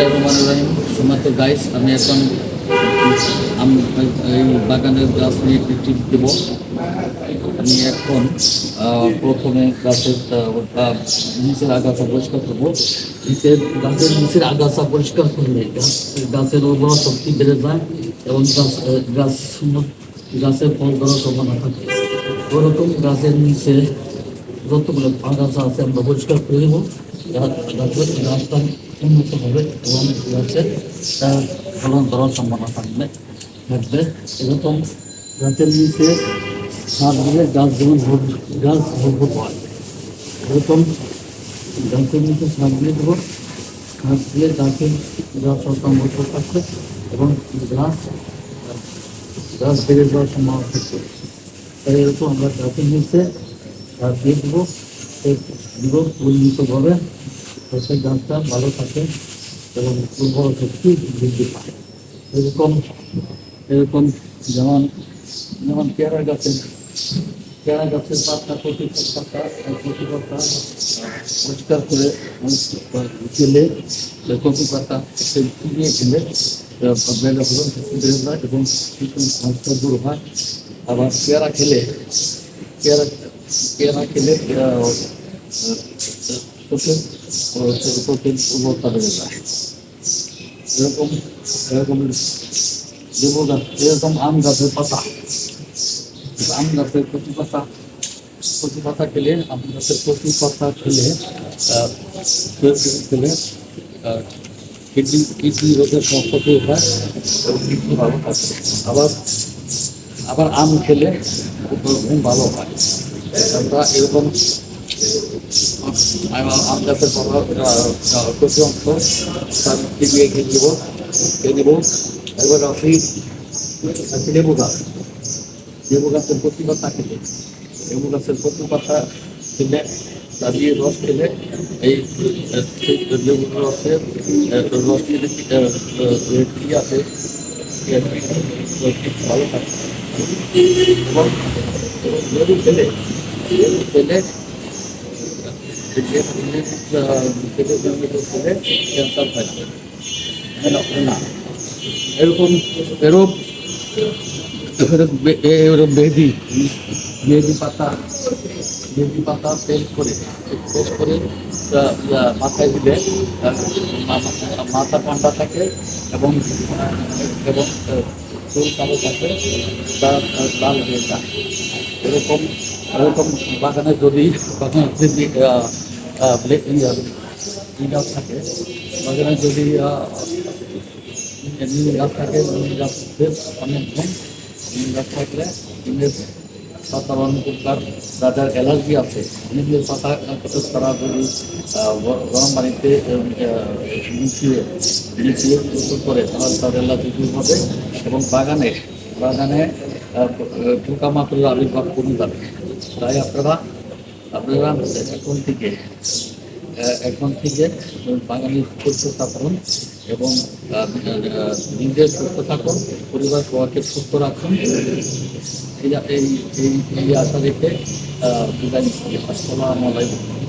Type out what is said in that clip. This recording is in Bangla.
বিসমুল্লাহ রহমান রহিম সুমাত গাইস আমি এখন, আম- এই বাগানের গাছ নিয়ে একটি টিপ দেব। আমি এখন প্রথমে গাছের নিচের আগাছা পরিষ্কার করব। নিচের, গাছের নিচের আগাছা পরিষ্কার করলে গাছ- গাছের উর্বর শক্তি বেড়ে যায় এবং গাছ গাছ গাছের ফল ধরার সম্ভাবনা থাকে। ওরকম গাছের নিচে যতগুলো আগাছা আছে আমরা পরিষ্কার করে দেবো গাছটা উন্নত হবে এবং গাছের আহ, ফলন ধরার সম্ভাবনা থাকবে থাকবে। এরকম গাছের নিচে সার দিলে গাছ যেমন গাছ ভরপুর হয় এরকম গাছের নিচে সার দিয়ে দেবো সার দিয়ে গাছের গাছ সংরক্ষণ থাকবে এবং গাছ গাছ বেড়ে যাওয়ার সম্ভাবনা থাকবে তাই এরকম আমরা গাছের নিচে সার দিয়ে দেবো সেই উন্নীতভাবে যাতে গাছটা ভালো থাকে এবং উর্বর শক্তি বৃদ্ধি পায়। এরকম এরকম যেমন যেমন পেয়ারা গাছের পেয়ারা গাছের পাতা প্রতি পাতা প্রতি পাতা পরিষ্কার করে খেলে কপি পাতা দিয়ে খেলে বেড়ে ফলন বেড়ে যায় এবং দূর হয়। আবার পেয়ারা খেলে, পেয়ারা পেয়ারা খেলে উন্নতা বেড়ে আম গাছের পাতা। পাতা খেলে, আম গাছের কচি পাতা খেলে খেলে কিডনি কিডনি রোগের সমস্যা হয়, এবং কিডনি ভালো থাকে। আবার আবার আম খেলে ভালো হয়। আমরা এরকম আম- আম গাছের প্রভাব কচি অংশ তার দিয়ে খেয়ে দিব খেয়ে দিব এবার আসি লেবু গাছ লেবু গাছের প্রতি পাতা খেলে লেবু গাছের প্রতি পাতা খেলে তা দিয়ে রস খেলে এই লেবুর রসে রস দিয়ে কি আছে ভালো থাকে এবং লেবু খেলে লেবু খেলে ক্যান্সার থাকবে না এরকম এরকম এরকম বে- এ- এরকম বেদি বেদি পাতা বেদি পাতা তেল করে তেল করে মাথায় দিলে মাথা ঠান্ডা থাকে এবং এবং চুল কালো থাকে তা লাল হয়ে যায় এরকম এরকম বাগানে যদি বাগানে যদি গাছ থাকে, বাগানে যদি নীল গাছ থাকে, নীল গাছের অনেক গুণ নীল গাছ থাকলে নীলের পাতা অনেক উপকার যাদের অ্যালার্জি আছে। নীলের পাতা তারা যদি গরম পানিতে মিশিয়ে মিশিয়ে প্রস্তুত করে, তাহলে তাদের অ্যালার্জি দূর হবে। এবং বাগানে বাগানে পোকামাকড়ের আবির্ভাব কমে যাবে। তাই আপনারা আপনারা এখন থেকে এখন থেকে বাঙালির সুস্থতা করুন এবং নিজের সুস্থ থাকুন, পরিবার সবাইকে সুস্থ রাখুন। এই এই আশা রেখে বিদায় নিচ্ছি। আসসালামু আলাইকুম।